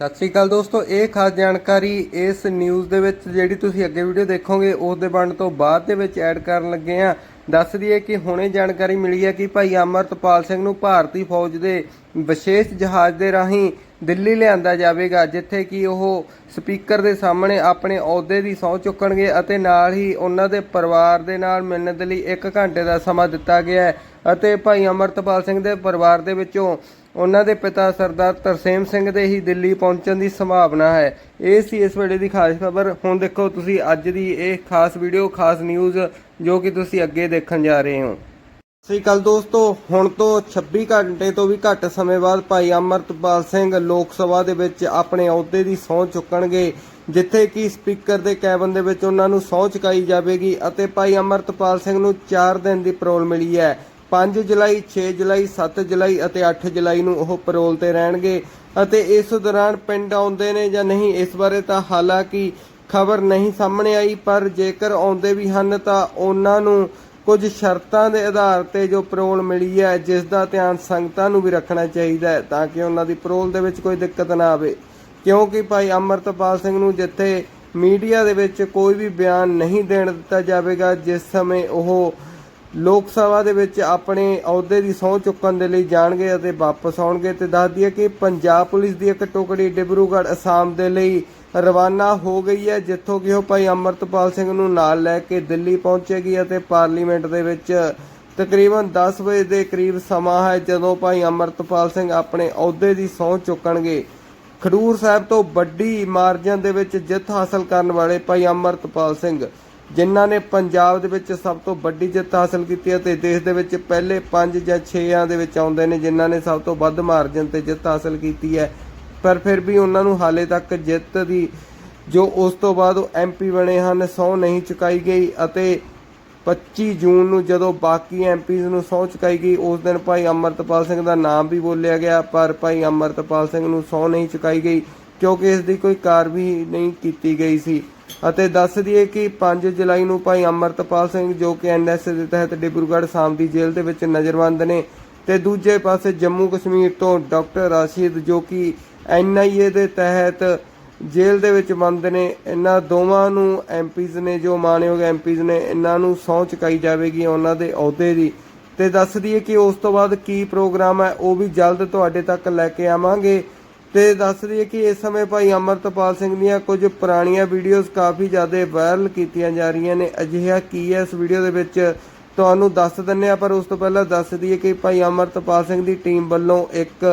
ਸਤਿ ਸ਼੍ਰੀ ਅਕਾਲ ਦੋਸਤੋ, ਇਹ ਖਾਸ ਜਾਣਕਾਰੀ ਇਸ ਨਿਊਜ਼ ਦੇ ਵਿੱਚ ਜਿਹੜੀ ਤੁਸੀਂ ਅੱਗੇ ਵੀਡੀਓ ਦੇਖੋਗੇ ਉਸ ਦੇ ਬਣਨ ਤੋਂ ਬਾਅਦ ਦੇ ਵਿੱਚ ਐਡ ਕਰਨ ਲੱਗੇ ਆ ਦੱਸ ਦਈਏ ਕਿ ਹੁਣੇ ਜਾਣਕਾਰੀ ਮਿਲੀ ਹੈ ਕਿ ਭਾਈ ਅਮਰਤਪਾਲ ਸਿੰਘ ਨੂੰ ਭਾਰਤੀ ਫੌਜ ਦੇ ਵਿਸ਼ੇਸ਼ ਜਹਾਜ਼ ਦੇ ਰਾਹੀਂ ਦਿੱਲੀ ਲਿਆਂਦਾ ਜਾਵੇਗਾ, ਜਿੱਥੇ ਕਿ ਉਹ ਸਪੀਕਰ ਦੇ ਸਾਹਮਣੇ ਆਪਣੇ ਅਹੁਦੇ ਦੀ ਸਹੁੰ ਚੁੱਕਣਗੇ ਅਤੇ ਨਾਲ ਹੀ ਉਹਨਾਂ ਦੇ ਪਰਿਵਾਰ ਦੇ ਨਾਲ ਮਿਲਣ ਦੇ ਲਈ 1 ਘੰਟੇ ਦਾ ਸਮਾਂ ਦਿੱਤਾ ਗਿਆ ਹੈ। ਅਤੇ ਭਾਈ ਅਮਰਤਪਾਲ ਸਿੰਘ ਦੇ ਪਰਿਵਾਰ ਦੇ ਵਿੱਚੋਂ ਉਹਨਾਂ ਦੇ ਪਿਤਾ ਸਰਦਾਰ ਤਰਸੇਮ ਸਿੰਘ ਦੇ ਹੀ ਦਿੱਲੀ ਪਹੁੰਚਣ ਦੀ ਸੰਭਾਵਨਾ ਹੈ। ਇਹ ਸੀ ਇਸ ਵੇਲੇ ਦੀ ਖਾਸ ਖਬਰ। ਹੁਣ ਦੇਖੋ ਤੁਸੀਂ ਅੱਜ ਦੀ ਇਹ ਖਾਸ ਵੀਡੀਓ, ਖਾਸ ਨਿਊਜ਼ ਜੋ ਕਿ ਤੁਸੀਂ ਅੱਗੇ ਦੇਖਣ ਜਾ ਰਹੇ ਹੋ। ਸਤਿ ਸ਼੍ਰੀ ਅਕਾਲ ਦੋਸਤੋ। ਹੁਣ ਤੋਂ 26 ਘੰਟੇ ਤੋਂ ਵੀ ਘੱਟ ਸਮੇਂ ਬਾਅਦ ਭਾਈ ਅਮਰਤਪਾਲ ਸਿੰਘ ਲੋਕ ਸਭਾ ਦੇ ਵਿੱਚ ਆਪਣੇ ਅਹੁਦੇ ਦੀ ਸਹੁੰ ਚੁੱਕਣਗੇ, ਜਿੱਥੇ ਕਿ ਸਪੀਕਰ ਦੇ ਕੈਬਨ ਦੇ ਵਿੱਚ ਉਹਨਾਂ ਨੂੰ ਸਹੁੰ ਚੁਕਾਈ ਜਾਵੇਗੀ ਅਤੇ ਭਾਈ ਅਮਰਤਪਾਲ ਸਿੰਘ ਨੂੰ 4 ਦਿਨ ਦੀ ਪਰੋਲ ਮਿਲੀ ਹੈ। 5 ਜੁਲਾਈ 6 ਜੁਲਾਈ 7 ਜੁਲਾਈ ਅਤੇ 8 ਜੁਲਾਈ ਨੂੰ ਉਹ ਪਰੋਲ ਤੇ ਰਹਿਣਗੇ ਅਤੇ ਇਸ ਦੌਰਾਨ ਪਿੰਡ ਆਉਂਦੇ ਨੇ ਜਾਂ ਨਹੀਂ, ਇਸ ਬਾਰੇ ਤਾਂ ਹਾਲਾਂਕਿ ਖਬਰ ਨਹੀਂ ਸਾਹਮਣੇ ਆਈ, ਪਰ ਜੇਕਰ ਆਉਂਦੇ ਵੀ ਹਨ ਤਾਂ ਉਹਨਾਂ ਨੂੰ ਕੁਝ ਸ਼ਰਤਾਂ ਦੇ ਆਧਾਰ ਤੇ ਜੋ ਪਰੋਲ ਮਿਲੀ ਹੈ, ਜਿਸ ਦਾ ਧਿਆਨ ਸੰਗਤਾਂ ਨੂੰ ਵੀ ਰੱਖਣਾ ਚਾਹੀਦਾ ਹੈ ਤਾਂ ਕਿ ਉਹਨਾਂ ਦੀ ਪਰੋਲ ਦੇ ਵਿੱਚ ਕੋਈ ਦਿੱਕਤ ਨਾ ਆਵੇ। ਕਿਉਂਕਿ ਭਾਈ ਅਮਰਤਪਾਲ ਸਿੰਘ ਨੂੰ ਜਿੱਥੇ ਮੀਡੀਆ ਦੇ ਵਿੱਚ ਕੋਈ ਵੀ ਬਿਆਨ ਨਹੀਂ ਦੇਣ ਦਿੱਤਾ ਜਾਵੇਗਾ, ਜਿਸ ਸਮੇਂ ਉਹ ਲੋਕ ਸਭਾ ਦੇ ਵਿੱਚ ਆਪਣੇ ਅਹੁਦੇ ਦੀ ਸਹੁੰ ਚੁੱਕਣ ਦੇ ਲਈ ਜਾਣਗੇ ਅਤੇ ਵਾਪਸ ਆਉਣਗੇ ਤੇ ਦੱਸਦੀ ਹੈ ਕਿ ਪੰਜਾਬ ਪੁਲਿਸ ਦੀ ਇੱਕ ਟੁਕੜੀ ਡਿਬਰੂਗੜ੍ਹ ਅਸਾਮ ਦੇ ਲਈ ਰਵਾਨਾ ਹੋ ਗਈ ਹੈ, ਜਿੱਥੋਂ ਕਿ ਉਹ ਭਾਈ ਅਮਰਤਪਾਲ ਸਿੰਘ ਨੂੰ ਨਾਲ ਲੈ ਕੇ ਦਿੱਲੀ ਪਹੁੰਚੇਗੀ ਅਤੇ ਪਾਰਲੀਮੈਂਟ ਦੇ ਵਿੱਚ ਤਕਰੀਬਨ 10 ਵਜੇ ਦੇ ਕਰੀਬ ਸਮਾਂ ਹੈ ਜਦੋਂ ਭਾਈ ਅਮਰਤਪਾਲ ਸਿੰਘ ਆਪਣੇ ਅਹੁਦੇ ਦੀ ਸਹੁੰ ਚੁੱਕਣਗੇ। ਖਡੂਰ ਸਾਹਿਬ ਤੋਂ ਵੱਡੀ ਮਾਰਜਨ ਦੇ ਵਿੱਚ ਜਿੱਤ ਹਾਸਲ ਕਰਨ ਵਾਲੇ ਭਾਈ ਅਮਰਤਪਾਲ ਸਿੰਘ। ਜਿਨ੍ਹਾਂ ਨੇ ਪੰਜਾਬ ਦੇ ਵਿੱਚ ਸਭ ਤੋਂ ਵੱਡੀ ਜਿੱਤ ਹਾਸਲ ਕੀਤੀ ਹੈ ਤੇ ਦੇਸ਼ ਦੇ ਵਿੱਚ ਪਹਿਲੇ 5 ਜਾਂ 6ਾਂ ਦੇ ਵਿੱਚ ਆਉਂਦੇ ਨੇ, ਜਿਨ੍ਹਾਂ ਨੇ ਸਭ ਤੋਂ ਵੱਧ ਮਾਰਜਨ ਤੇ ਜਿੱਤ ਹਾਸਲ ਕੀਤੀ ਹੈ। ਪਰ ਫਿਰ ਵੀ ਉਹਨਾਂ ਨੂੰ ਹਾਲੇ ਤੱਕ ਜਿੱਤ ਦੀ ਜੋ ਉਸ ਤੋਂ ਬਾਅਦ ਉਹ ਐਮਪੀ ਬਣੇ ਹਨ, ਸਹੁੰ ਨਹੀਂ ਚੁਕਾਈ ਗਈ ਅਤੇ 25 ਜੂਨ ਨੂੰ ਜਦੋਂ ਬਾਕੀ ਐਮਪੀਜ਼ ਨੂੰ ਸਹੁੰ ਚੁਕਾਈ ਗਈ, ਉਸ ਦਿਨ ਭਾਈ ਅਮਰਤਪਾਲ ਸਿੰਘ ਦਾ ਨਾਮ ਵੀ ਬੋਲਿਆ ਗਿਆ, ਪਰ ਭਾਈ ਅਮਰਤਪਾਲ ਸਿੰਘ ਨੂੰ ਸਹੁੰ ਨਹੀਂ ਚੁਕਾਈ ਗਈ ਕਿਉਂਕਿ ਇਸ ਦੀ ਕੋਈ ਕਾਰਵਾਈ ਨਹੀਂ ਕੀਤੀ ਗਈ ਸੀ। ਅਤੇ ਦੱਸ ਦਈਏ ਕਿ 5 ਜੁਲਾਈ ਨੂੰ ਭਾਈ ਅਮਰਤਪਾਲ ਸਿੰਘ ਜੋ ਕਿ ਐਨਐਸਏ ਦੇ ਤਹਿਤ ਡਿਬਰੂਗੜ੍ਹ ਸਾਮ ਦੀ ਜੇਲ੍ਹ ਦੇ ਵਿੱਚ ਨਜ਼ਰਬੰਦ ਨੇ ਤੇ ਦੂਜੇ ਪਾਸੇ ਜੰਮੂ ਕਸ਼ਮੀਰ ਤੋਂ ਡਾਕਟਰ ਰਾਸ਼ਿਦ ਜੋ ਕਿ ਐਨਆਈਏ ਦੇ ਤਹਿਤ ਜੇਲ੍ਹ ਦੇ ਵਿੱਚ ਬੰਦ ਨੇ, ਇਹਨਾਂ ਦੋਵਾਂ ਨੂੰ ਐਮਪੀਜ਼ ਨੇ, ਜੋ ਮਾਨਯੋਗ ਐਮਪੀਜ਼ ਨੇ, ਇਹਨਾਂ ਨੂੰ ਸਹੁੰ ਚੁਕਾਈ ਜਾਵੇਗੀ ਉਹਨਾਂ ਦੇ ਅਹੁਦੇ ਦੀ। ਤੇ ਦੱਸ ਦਈਏ ਕਿ ਉਸ ਤੋਂ ਬਾਅਦ ਕੀ ਪ੍ਰੋਗਰਾਮ ਹੈ, ਉਹ ਵੀ ਜਲਦ ਤੁਹਾਡੇ ਤੱਕ ਲੈ ਕੇ ਆਵਾਂਗੇ। ਤੇ ਦੱਸ ਹੈ ਕਿ ਇਸ ਸਮੇਂ ਭਾਈ ਅਮਰਤਪਾਲ ਸਿੰਘ ਦੀਆਂ ਕੁਝ ਪੁਰਾਣੀਆਂ ਵੀਡੀਓਜ਼ ਕਾਫੀ ਜ਼ਿਆਦਾ ਵਾਇਰਲ ਕੀਤੀਆਂ ਜਾ ਰਹੀਆਂ ਨੇ। ਅਜਿਹਾ ਕੀ ਹੈ? ਇਸ ਵੀਡੀਓ ਦੇ ਵਿੱਚ ਤੁਹਾਨੂੰ ਦੱਸ ਦਿੰਨੇ ਆ ਪਰ ਉਸ ਤੋਂ ਪਹਿਲਾਂ ਦੱਸ ਦਈਏ ਕਿ ਭਾਈ ਅਮਰਤਪਾਲ ਸਿੰਘ ਦੀ ਟੀਮ ਵੱਲੋਂ ਇੱਕ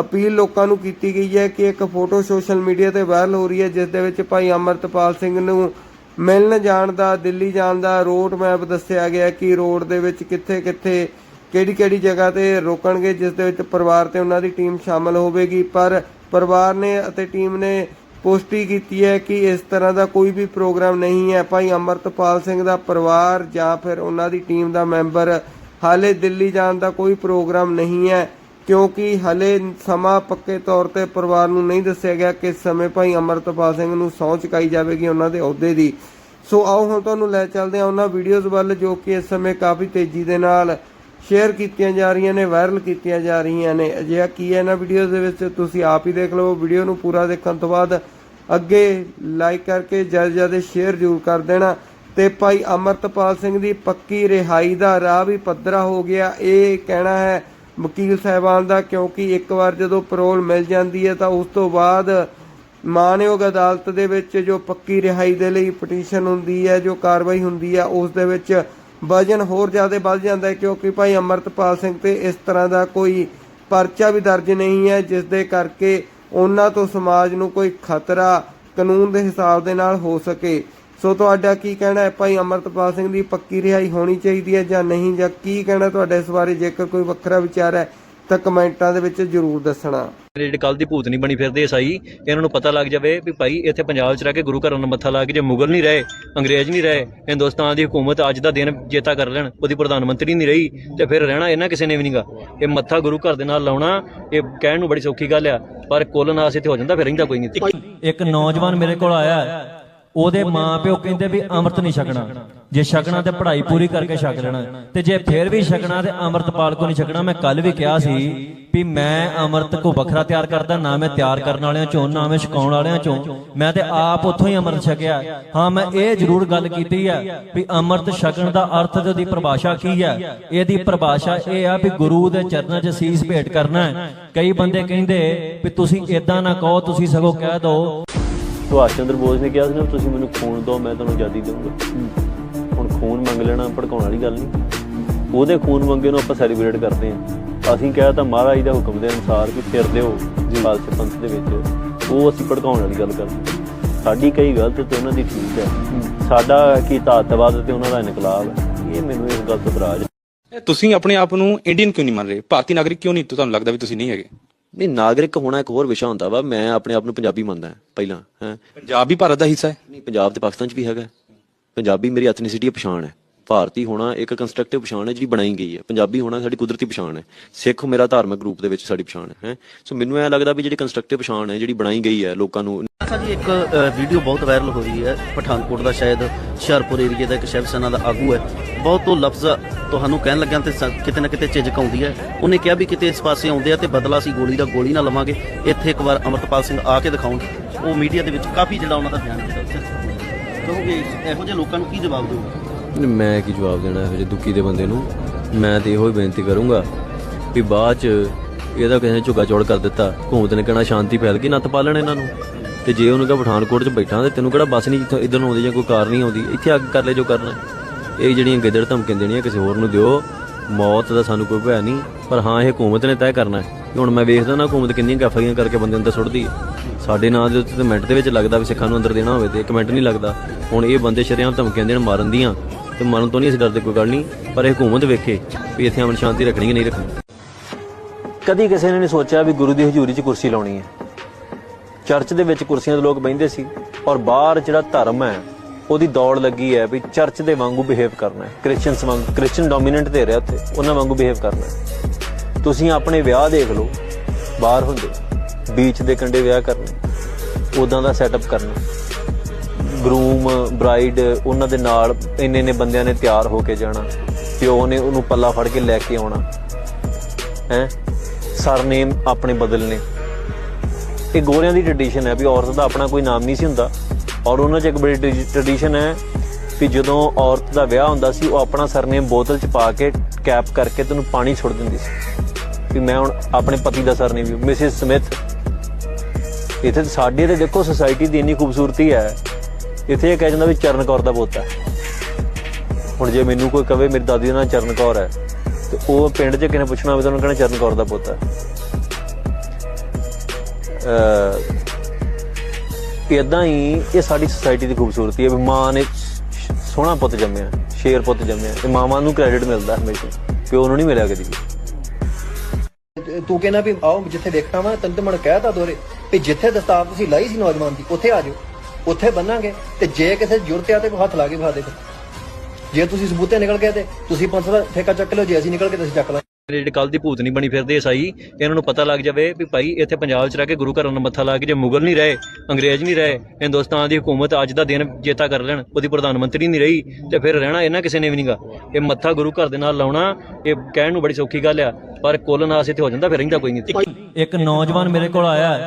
ਅਪੀਲ ਲੋਕਾਂ ਨੂੰ ਕੀਤੀ ਗਈ ਹੈ ਕਿ ਇੱਕ ਫੋਟੋ ਸੋਸ਼ਲ ਮੀਡੀਆ ਤੇ ਵਾਇਰਲ ਹੋ ਰਹੀ ਹੈ, ਜਿਸ ਦੇ ਵਿੱਚ ਭਾਈ ਅਮਰਤਪਾਲ ਸਿੰਘ ਨੂੰ ਮਿਲਣ ਜਾਣ ਦਾ, ਦਿੱਲੀ ਜਾਣ ਦਾ ਰੋਡ ਮੈਪ ਦੱਸਿਆ ਗਿਆ ਕਿ ਰੋਡ ਦੇ ਵਿੱਚ ਕਿੱਥੇ ਕਿੱਥੇ ਕਿਹੜੀ ਕਿਹੜੀ ਜਗ੍ਹਾ ਤੇ ਰੋਕਣਗੇ, ਜਿਸ ਦੇ ਵਿੱਚ ਪਰਿਵਾਰ ਤੇ ਉਹਨਾਂ ਦੀ ਟੀਮ ਸ਼ਾਮਲ ਹੋਵੇਗੀ। ਪਰ ਪਰਿਵਾਰ ਨੇ ਅਤੇ ਟੀਮ ਨੇ ਪੁਸ਼ਟੀ ਕੀਤੀ ਹੈ ਕਿ ਇਸ ਤਰ੍ਹਾਂ ਦਾ ਕੋਈ ਵੀ ਪ੍ਰੋਗਰਾਮ ਨਹੀਂ ਹੈ। ਭਾਈ ਅਮਰਤਪਾਲ ਸਿੰਘ ਦਾ ਪਰਿਵਾਰ ਜਾਂ ਫਿਰ ਉਹਨਾਂ ਦੀ ਟੀਮ ਦਾ ਮੈਂਬਰ, ਹਾਲੇ ਦਿੱਲੀ ਜਾਣ ਦਾ ਕੋਈ ਪ੍ਰੋਗਰਾਮ ਨਹੀਂ ਹੈ, ਕਿਉਂਕਿ ਹਲੇ ਸਮਾਂ ਪੱਕੇ ਤੌਰ ਤੇ ਪਰਿਵਾਰ ਨੂੰ ਨਹੀਂ ਦੱਸਿਆ ਗਿਆ ਕਿ ਸਮੇਂ ਭਾਈ ਅਮਰਤਪਾਲ ਸਿੰਘ ਨੂੰ ਸਹੁੰ ਚੁਕਾਈ ਜਾਵੇਗੀ ਉਹਨਾਂ ਦੇ ਅਹੁਦੇ ਦੀ। ਸੋ ਆਓ ਹੁਣ ਤੁਹਾਨੂੰ ਲੈ ਚੱਲਦੇ ਹਾਂ ਉਹਨਾਂ ਵੀਡੀਓਜ਼ ਵੱਲ, ਜੋ ਕਿ ਇਸ ਸਮੇਂ ਕਾਫੀ ਤੇਜ਼ੀ ਦੇ ਨਾਲ ਸ਼ੇਅਰ ਕੀਤੀਆਂ ਜਾ ਰਹੀਆਂ ਨੇ ਵਾਇਰਲ ਕੀਤੀਆਂ ਜਾ ਰਹੀਆਂ ਨੇ। ਅਜਿਹਾ ਕੀ ਹੈ ਇਹਨਾਂ ਵੀਡੀਓਜ਼ ਦੇ ਵਿੱਚ? ਤੁਸੀਂ ਆਪ ਹੀ ਦੇਖ ਲਓ। ਵੀਡੀਓ ਨੂੰ ਪੂਰਾ ਦੇਖਣ ਤੋਂ ਬਾਅਦ ਅੱਗੇ ਲਾਈਕ ਕਰਕੇ ਜ਼ਿਆਦਾ ਜ਼ਿਆਦਾ ਸ਼ੇਅਰ ਜ਼ਰੂਰ ਕਰ ਦੇਣਾ। ਤੇ ਭਾਈ ਅਮਰਤਪਾਲ ਸਿੰਘ ਦੀ ਪੱਕੀ ਰਿਹਾਈ ਦਾ ਰਾਹ ਵੀ ਪੱਧਰਾ ਹੋ ਗਿਆ। ਇਹ ਕਹਿਣਾ ਹੈ ਵਕੀਲ ਸਾਹਿਬਾਨ ਦਾ, ਕਿਉਂਕਿ ਇੱਕ ਵਾਰ ਜਦੋਂ ਪਰੋਲ ਮਿਲ ਜਾਂਦੀ ਹੈ ਤਾਂ ਉਸ ਤੋਂ ਬਾਅਦ ਮਾਨਯੋਗ ਅਦਾਲਤ ਦੇ ਵਿੱਚ ਜੋ ਪੱਕੀ ਰਿਹਾਈ ਦੇ ਲਈ ਪਟੀਸ਼ਨ ਹੁੰਦੀ ਹੈ, ਜੋ ਕਾਰਵਾਈ ਹੁੰਦੀ ਹੈ, ਉਸ ਦੇ ਵਿੱਚ ਵਜਨ ਹੋਰ ਜ਼ਿਆਦਾ ਵੱਧ ਜਾਂਦਾ ਹੈ ਕਿਉਂਕਿ ਭਾਈ ਅਮਰਤਪਾਲ ਸਿੰਘ ਤੇ ਇਸ ਤਰ੍ਹਾਂ ਦਾ ਕੋਈ ਪਰਚਾ ਵੀ ਦਰਜ ਨਹੀਂ ਹੈ, ਜਿਸ ਦੇ ਕਰਕੇ ਉਹਨਾਂ ਤੋਂ ਸਮਾਜ ਨੂੰ ਕੋਈ ਖਤਰਾ ਕਾਨੂੰਨ ਦੇ ਹਿਸਾਬ ਦੇ ਨਾਲ ਹੋ ਸਕੇ। ਸੋ ਤੁਹਾਡਾ ਕੀ ਕਹਿਣਾ ਹੈ? ਭਾਈ ਅਮਰਤਪਾਲ ਸਿੰਘ ਦੀ ਪੱਕੀ ਰਿਹਾਈ ਹੋਣੀ ਚਾਹੀਦੀ ਹੈ ਜਾਂ ਨਹੀਂ? ਜਾਂ ਕੀ ਕਹਿਣਾ ਤੁਹਾਡਾ ਇਸ ਬਾਰੇ? ਜੇਕਰ ਕੋਈ ਵੱਖਰਾ ਵਿਚਾਰ ਹੈ ਤਾਂ ਕਮੈਂਟਾਂ ਦੇ ਵਿੱਚ ਜਰੂਰ ਦੱਸਣਾ। ਜਿਹੜੇ ਕੱਲ ਦੀ ਭੂਤ ਨਹੀਂ ਬਣੀ ਫਿਰਦੇ ਸਾਈ ਇਹਨਾਂ ਨੂੰ ਪਤਾ ਲੱਗ ਜਾਵੇ ਵੀ ਭਾਈ ਇੱਥੇ ਪੰਜਾਬ 'ਚ ਰਹਿ ਕੇ ਗੁਰੂ ਘਰਾਂ ਨੂੰ ਮੱਥਾ ਲਾ ਕੇ ਜੇ ਮੁਗਲ ਨਹੀਂ ਰਹੇ ਅੰਗਰੇਜ਼ ਨਹੀਂ ਰਹੇ ਹਿੰਦੁਸਤਾਨ ਦੀ ਹਕੂਮਤ ਅੱਜ ਦਾ ਦਿਨ ਜੇਤਾ ਕਰ ਲੈਣ ਉਹਦੀ ਪ੍ਰਧਾਨ ਮੰਤਰੀ ਨਹੀਂ ਰਹੀ ਤੇ ਫਿਰ ਰਹਿਣਾ ਇਹਨਾਂ ਕਿਸੇ ਨੇ ਵੀ ਨਹੀਂਗਾ ਇਹ ਮੱਥਾ ਗੁਰੂ ਘਰ ਦੇ ਨਾਲ ਲਾਉਣਾ ਇਹ ਕਹਿਣ ਨੂੰ ਬੜੀ ਸੌਖੀ ਗੱਲ ਆ ਪਰ ਕੁੱਲ ਨਾਸ ਇੱਥੇ ਹੋ ਜਾਂਦਾ ਫਿਰ ਰਹਿੰਦਾ ਕੋਈ ਨਹੀਂ। ਇੱਕ ਨੌਜਵਾਨ ਮੇਰੇ ਕੋਲ ਆਇਆ ਉਹਦੇ ਮਾਪਿਓ ਕਹਿੰਦੇ ਵੀ ਅੰਮ੍ਰਿਤ ਨਹੀਂ ਛਕਣਾ। ਜੇ ਛਕਣਾ ਤੇ ਪੜ੍ਹਾਈ ਪੂਰੀ ਕਰਕੇ ਛਕ ਲੈਣਾ। ਤੇ ਜੇ ਫੇਰ ਵੀ ਛਕਣਾ ਤੇ ਅੰਮ੍ਰਿਤਪਾਲ ਕੋ ਨਹੀਂ ਛਕਣਾ। ਮੈਂ ਕੱਲ ਵੀ ਕਿਹਾ ਸੀ ਵੀ ਮੈਂ ਅੰਮ੍ਰਿਤ ਕੋ ਵੱਖਰਾ ਤਿਆਰ ਕਰਦਾ ਨਾ ਮੈਂ ਤਿਆਰ ਕਰਨ ਵਾਲਿਆਂ ਚੋਂ ਨਾ ਮੈਂ ਛਕਾਉਣ ਵਾਲਿਆਂ ਚੋਂ। ਮੈਂ ਤੇ ਆਪ ਉੱਥੋਂ ਹੀ ਅੰਮ੍ਰਿਤ ਛਕਿਆ। ਹਾਂ ਮੈਂ ਇਹ ਜ਼ਰੂਰ ਗੱਲ ਕੀਤੀ ਹੈ ਵੀ ਅੰਮ੍ਰਿਤ ਛਕਣ ਦਾ ਅਰਥ ਤੇ ਉਹਦੀ ਪਰਿਭਾਸ਼ਾ ਕੀ ਹੈ ਇਹਦੀ ਪਰਿਭਾਸ਼ਾ ਇਹ ਆ ਵੀ ਗੁਰੂ ਦੇ ਚਰਨਾਂ 'ਚ ਸੀਸ ਭੇਟ ਕਰਨਾ ਹੈ। ਕਈ ਬੰਦੇ ਕਹਿੰਦੇ ਵੀ ਤੁਸੀਂ ਇਦਾਂ ਨਾ ਕਹੋ ਤੁਸੀਂ ਸਗੋਂ ਕਹਿ ਦਿਓ। ਸੁਭਾਸ਼ ਚੰਦਰ ਬੋਸ ਨੇ ਕਿਹਾ ਸੀ ਨਾ ਤੁਸੀਂ ਮੈਨੂੰ ਖੂਨ ਦਿਓ ਮੈਂ ਤੁਹਾਨੂੰ ਆਜ਼ਾਦੀ ਦਊਂਗਾ ਹੁਣ ਖੂਨ ਮੰਗ ਲੈਣਾ ਭੜਕਾਉਣ ਵਾਲੀ ਗੱਲ ਨਹੀਂ। ਉਹਦੇ ਖੂਨ ਮੰਗੇ ਨੂੰ ਆਪਾਂ ਸੈਲੀਬ੍ਰੇਟ ਕਰਦੇ ਹਾਂ। ਅਸੀਂ ਕਿਹਾ ਤਾਂ ਮਹਾਰਾਜ ਦਾ ਹੁਕਮ ਦੇ ਅਨੁਸਾਰ ਕਿ ਫਿਰ ਦਿਓ ਖਾਲਸੇ ਪੰਥ ਦੇ ਵਿੱਚ। ਉਹ ਅਸੀਂ ਭੜਕਾਉਣ ਵਾਲੀ ਗੱਲ ਕਰਦੇ। ਸਾਡੀ ਕਈ ਗਲਤ ਤੇ ਉਹਨਾਂ ਦੀ ਠੀਕ ਹੈ। ਸਾਡਾ ਕੀ ਤਾਤਵਾਦ ਤੇ ਉਹਨਾਂ ਦਾ ਇਨਕਲਾਬ। ਇਹ ਮੈਨੂੰ ਇਸ ਗੱਲ ਤੋਂ ਇਹ ਤੁਸੀਂ ਆਪਣੇ ਆਪ ਨੂੰ ਇੰਡੀਅਨ ਕਿਉਂ ਨਹੀਂ ਮੰਨ ਰਹੇ? ਭਾਰਤੀ ਨਾਗਰਿਕ ਕਿਉਂ ਨਹੀਂ? ਤੁਹਾਨੂੰ ਲੱਗਦਾ ਵੀ ਤੁਸੀਂ ਨਹੀਂ ਹੈਗੇ? ਨਹੀਂ ਨਾਗਰਿਕ ਹੋਣਾ ਇੱਕ ਹੋਰ ਵਿਸ਼ਾ ਹੁੰਦਾ ਵਾ ਮੈਂ ਆਪਣੇ ਆਪ ਨੂੰ ਪੰਜਾਬੀ ਮੰਨਦਾ ਪਹਿਲਾਂ ਹੈ। ਪੰਜਾਬ ਵੀ ਭਾਰਤ ਦਾ ਹਿੱਸਾ ਹੈ। ਨਹੀਂ ਪੰਜਾਬ ਤੇ ਪਾਕਿਸਤਾਨ ਚ ਵੀ ਹੈਗਾ। ਪੰਜਾਬੀ ਮੇਰੀ ਐਥਨੀਸਿਟੀ ਪਛਾਣ ਹੈ। ਭਾਰਤੀ ਹੋਣਾ ਇੱਕ ਕੰਸਟਰਕਟਿਵ ਪਛਾਣ ਹੈ ਜਿਹੜੀ ਬਣਾਈ ਗਈ ਹੈ। ਪੰਜਾਬੀ ਹੋਣਾ ਸਾਡੀ ਕੁਦਰਤੀ ਪਛਾਣ ਹੈ। ਸਿੱਖ ਮੇਰਾ ਧਾਰਮਿਕ ਰੂਪ ਦੇ ਵਿੱਚ ਸਾਡੀ ਪਛਾਣ ਹੈ ਹੈਂ। ਸੋ ਮੈਨੂੰ ਇਹ ਲੱਗਦਾ ਵੀ ਜਿਹੜੀ ਕੰਸਟਰਕਟਿਵ ਪਛਾਣ ਹੈ ਜਿਹੜੀ ਬਣਾਈ ਗਈ ਹੈ ਲੋਕਾਂ ਨੂੰ ਜੀ ਇੱਕ ਵੀਡੀਓ ਬਹੁਤ ਵਾਇਰਲ ਹੋ ਰਹੀ ਹੈ ਪਠਾਨਕੋਟ ਦਾ ਸ਼ਾਇਦ ਹੁਸ਼ਿਆਰਪੁਰ ਏਰੀਏ ਦਾ ਇੱਕ ਸ਼ਿਵ ਸੈਨਾ ਦਾ ਆਗੂ ਹੈ। ਬਹੁਤ ਉਹ ਲਫ਼ਜ਼ ਤੁਹਾਨੂੰ ਕਹਿਣ ਲੱਗਿਆ ਤੇ ਸ- ਕਿਤੇ ਨਾ ਕਿਤੇ ਝਿਜਕ ਆਉਂਦੀ ਹੈ। ਉਹਨੇ ਕਿਹਾ ਵੀ ਕਿਤੇ ਇਸ ਪਾਸੇ ਆਉਂਦੇ ਆ ਤੇ ਬਦਲਾ ਸੀ ਗੋਲੀ ਦਾ ਗੋਲੀ ਨਾ ਲਵਾਂਗੇ। ਇੱਥੇ ਇੱਕ ਵਾਰ ਅਮਰਤਪਾਲ ਸਿੰਘ ਆ ਕੇ ਦਿਖਾਉਣ ਉਹ ਮੀਡੀਆ ਦੇ ਵਿੱਚ ਕਾਫੀ ਜਿਹੜਾ ਉਹਨਾਂ ਦਾ ਬਿਆਨ ਦਿੱਤਾ ਕਹੋਗੇ, ਇਹੋ ਜਿਹੇ ਲੋਕਾਂ ਨੂੰ ਕੀ ਜਵਾਬ ਦਿਓਗੇ? ਮੈਂ ਕੀ ਜਵਾਬ ਦੇਣਾ ਇਹੋ ਜਿਹੇ ਦੁੱਖੀ ਦੇ ਬੰਦੇ ਨੂੰ? ਮੈਂ ਤੇ ਇਹੋ ਹੀ ਬੇਨਤੀ ਕਰੂੰਗਾ ਵੀ ਬਾਅਦ ਚ ਇਹਦਾ ਕਿਸੇ ਨੇ ਝੁੱਗਾ ਚੌੜ ਕਰ ਦਿੱਤਾ ਹਕੂਮਤ ਨੇ ਕਹਿਣਾ ਸ਼ਾਂਤੀ ਫੈਲ ਗਈ ਨੱਤ ਪਾਲਣ ਇਹਨਾਂ ਨੂੰ। ਤੇ ਜੇ ਉਹਨੂੰ ਕਹ ਪਠਾਨਕੋਟ ਚ ਬੈਠਾ ਤੇ ਤੈਨੂੰ ਕਿਹੜਾ ਬੱਸ ਨਹੀਂ ਜਿੱਥੋਂ ਇਧਰ ਨੂੰ ਆਉਂਦੀ ਜਾਂ ਕੋਈ ਕਾਰ ਨਹੀਂ ਆਉਂਦੀ, ਇੱਥੇ ਅੱਗ ਕਰ ਲੈ ਜੋ ਕਰਨਾ। ਇਹ ਜਿਹੜੀਆਂ ਗਿੱਦੜ ਧਮਕੀਆਂ ਦੇਣੀਆਂ ਕਿਸੇ ਹੋਰ ਨੂੰ ਦਿਓ, ਮੌਤ ਦਾ ਸਾਨੂੰ ਕੋਈ ਭੈ ਨਹੀਂ, ਪਰ ਹਾਂ, ਇਹ ਹਕੂਮਤ ਨੇ ਤੈਅ ਕਰਨਾ ਹੈ। ਹੁਣ ਮੈਂ ਵੇਖਦਾ ਨਾ ਹਕੂਮਤ ਕਿੰਨੀਆਂ ਗਾਫੀਆਂ ਕਰਕੇ ਬੰਦੇ ਅੰਦਰ ਸੁੱਟਦੀ ਹੈ ਸਾਡੇ ਨਾਂ ਦੇ ਉੱਤੇ ਤਾਂ ਮਿੰਟ ਦੇ ਵਿੱਚ ਲੱਗਦਾ ਵੀ ਸਿੱਖਾਂ ਨੂੰ ਅੰਦਰ ਦੇਣਾ ਹੋਵੇ ਤੇ ਇੱਕ ਮਿੰਟ ਨਹੀਂ ਲੱਗਦਾ। ਹੁਣ ਇਹ ਬੰਦੇ ਸ਼ਰੇਆਮ ਧਮਕੀਆਂ ਦੇਣ ਮਾਰਨ ਦੀਆਂ ਤੇ ਮਰਨ ਤੋਂ ਨਹੀਂ ਅਸੀਂ ਡਰਦੇ, ਕੋਈ ਗੱਲ ਨਹੀਂ, ਪਰ ਇਹ ਹਕੂਮਤ ਵੇਖੇ ਵੀ ਇੱਥੇ ਅਮਨ ਸ਼ਾਂਤੀ ਰੱਖਣੀ ਕਿ ਨਹੀਂ ਰੱਖਣੀ। ਕਦੀ ਕਿਸੇ ਨੇ ਨਹੀਂ ਸੋਚਿਆ ਵੀ ਗੁਰੂ ਦੀ ਹਜ਼ੂਰੀ 'ਚ ਕੁਰਸੀ ਲਾਉਣੀ ਹੈ। ਚਰਚ ਦੇ ਵਿੱਚ ਕੁਰਸੀਆਂ ਤੇ ਲੋਕ ਬੈਠਦੇ ਸੀ ਔਰ ਬਾਹਰ ਜਿਹੜਾ ਧਰਮ ਹੈ ਉਹਦੀ ਦੌੜ ਲੱਗੀ ਹੈ ਵੀ ਚਰਚ ਦੇ ਵਾਂਗੂ ਬਿਹੇਵ ਕਰਨਾ ਹੈ। ਕ੍ਰਿਸਚੀਅਨਸ ਵਾਂਗ ਕ੍ਰਿਸਚੀਅਨ ਡੋਮੀਨੈਂਟ ਦੇ ਰਿਹਾ ਉੱਥੇ, ਉਹਨਾਂ ਵਾਂਗੂ ਬਿਹੇਵ ਕਰਨਾ ਹੈ। ਤੁਸੀਂ ਆਪਣੇ ਵਿਆਹ ਦੇਖ ਲਓ, ਬਾਹਰ ਹੁੰਦੇ ਬੀਚ ਦੇ ਕੰਢੇ ਵਿਆਹ ਕਰਨੇ ਉਦਾਂ ਦਾ ਸੈਟਅਪ ਕਰਨਾ। ਗਰੂਮ ਬ੍ਰਾਈਡ ਉਹਨਾਂ ਦੇ ਨਾਲ ਇੰਨੇ ਇੰਨੇ ਬੰਦਿਆਂ ਨੇ ਤਿਆਰ ਹੋ ਕੇ ਜਾਣਾ, ਪਿਓ ਨੇ ਉਹਨੂੰ ਪੱਲਾ ਫੜ ਕੇ ਲੈ ਕੇ ਆਉਣਾ, ਹੈ? ਸਰਨੇਮ ਆਪਣੇ ਬਦਲਨੇ। ਇਹ ਗੋਰਿਆਂ ਦੀ ਟ੍ਰੈਡੀਸ਼ਨ ਹੈ ਵੀ ਔਰਤ ਦਾ ਆਪਣਾ ਕੋਈ ਨਾਮ ਨਹੀਂ ਸੀ ਹੁੰਦਾ। ਔਰ ਉਹਨਾਂ 'ਚ ਇੱਕ ਬੜੀ ਟ੍ਰੈਡੀਸ਼ਨ ਹੈ ਕਿ ਜਦੋਂ ਔਰਤ ਦਾ ਵਿਆਹ ਹੁੰਦਾ ਸੀ, ਉਹ ਆਪਣਾ ਸਰਨੇਮ ਬੋਤਲ 'ਚ ਪਾ ਕੇ ਕੈਪ ਕਰਕੇ ਤੈਨੂੰ ਪਾਣੀ ਛੁੱਟ ਦਿੰਦੀ ਸੀ। ਵੀ ਮੈਂ ਹੁਣ ਆਪਣੇ ਪਤੀ ਦਾ ਸਰਨੇਮ ਵੀ ਮਿਸਿਸ ਸਮਿਥ। ਇੱਥੇ ਤਾਂ ਸਾਡੇ ਤੇ ਦੇਖੋ ਸੋਸਾਇਟੀ ਦੀ ਇੰਨੀ ਖੂਬਸੂਰਤੀ ਹੈ, ਇੱਥੇ ਇਹ ਕਹਿ ਜਾਂਦਾ ਵੀ ਚਰਨ ਕੌਰ ਦਾ ਪੋਤਾ ਹੁਣ ਜੇ ਮੈਨੂੰ ਕੋਈ ਕਵੇ ਮੇਰੀ ਦਾਦੀ ਦਾ ਨਾਂ ਚਰਨ ਕੌਰ ਹੈ, ਤੇ ਉਹ ਪਿੰਡ 'ਚ ਕਿਸੇ ਨੇ ਪੁੱਛਣਾ ਹੋਵੇ ਤਾਂ ਉਹਨੂੰ ਕਹਿਣਾ ਚਰਨ ਕੌਰ ਦਾ ਪੋਤਾ ਇਦਾਂ ਹੀ ਇਹ ਸਾਡੀ ਸੋਸਾਇਟੀ ਦੀ ਖੂਬਸੂਰਤੀ ਹੈ ਵੀ ਮਾਂ ਨੇ ਸੋਹਣਾ ਪੁੱਤ ਜੰਮਿਆ, ਸ਼ੇਰ ਪੁੱਤ ਜੰਮਿਆ ਤੇ ਮਾਵਾਂ ਨੂੰ ਕ੍ਰੈਡਿਟ ਮਿਲਦਾ ਹਮੇਸ਼ਾ, ਪਿਓ ਨੂੰ ਨਹੀਂ ਮਿਲਿਆ ਕਦੀ ਤੂੰ ਕਹਿੰਦਾ ਵੀ ਆਓ ਜਿੱਥੇ ਦੇਖਣਾ ਵਾ, ਤੈਨੂੰ ਤੇ ਮਨ ਕਹਿਤਾ ਦੋਰੇ ਵੀ ਜਿੱਥੇ ਦਸਤਾਰ ਤੁਸੀਂ ਲਾਈ ਸੀ ਨੌਜਵਾਨ ਦੀ, ਉੱਥੇ ਆ ਜਾਓ, ਉੱਥੇ ਬੰਨਾਂਗੇ, ਤੇ ਜੇ ਕਿਸੇ ਜ਼ਰੂਰਤ ਆ ਤੇ ਕੋਈ ਹੱਥ ਲਾ ਕੇ ਵਿਖਾ ਦੇ ਜੇ ਤੁਸੀਂ ਸਬੂਤੇ ਨਿਕਲ ਗਏ ਤੇ ਤੁਸੀਂ ਪੰਥ ਦਾ ਠੇਕਾ ਚੱਕ ਲਓ, ਜੇ ਅਸੀਂ ਨਿਕਲ ਕੇ ਤੇ ਚੱਕ ਲਾਂਗੇ। ਜਿਹੜੇ ਕੱਲ ਦੀ ਭੂਤ ਨਹੀਂ ਬਣੀ ਫਿਰਦੇ ਸਾਈ ਇਹਨਾਂ ਨੂੰ ਪਤਾ ਲੱਗ ਜਾਵੇ ਵੀ ਭਾਈ ਇੱਥੇ ਪੰਜਾਬ 'ਚ ਰਹਿ ਕੇ ਗੁਰੂ ਘਰਾਂ ਨੂੰ ਮੱਥਾ ਲਾ ਕੇ ਜੇ ਮੁਗਲ ਨਹੀਂ ਰਹੇ, ਅੰਗਰੇਜ਼ ਨਹੀਂ ਰਹੇ, ਹਿੰਦੁਸਤਾਨ ਦੀ ਹਕੂਮਤ ਅੱਜ ਦਾ ਦਿਨ ਜੇਤਾ ਕਰ ਲੈਣ, ਉਹਦੀ ਪ੍ਰਧਾਨ ਮੰਤਰੀ ਨਹੀਂ ਰਹੀ, ਤੇ ਫਿਰ ਰਹਿਣਾ ਇਹਨਾਂ ਕਿਸੇ ਨੇ ਵੀ ਨਹੀਂਗਾ ਇਹ ਮੱਥਾ ਗੁਰੂ ਘਰ ਦੇ ਨਾਲ ਲਾਉਣਾ, ਇਹ ਕਹਿਣ ਨੂੰ ਬੜੀ ਸੌਖੀ ਗੱਲ ਆ, ਪਰ ਕੁੱਲ ਨਾਸ ਇੱਥੇ ਹੋ ਜਾਂਦਾ, ਫਿਰ ਰਹਿੰਦਾ ਕੋਈ ਨਹੀਂ ਇੱਕ ਨੌਜਵਾਨ ਮੇਰੇ ਕੋਲ ਆਇਆ।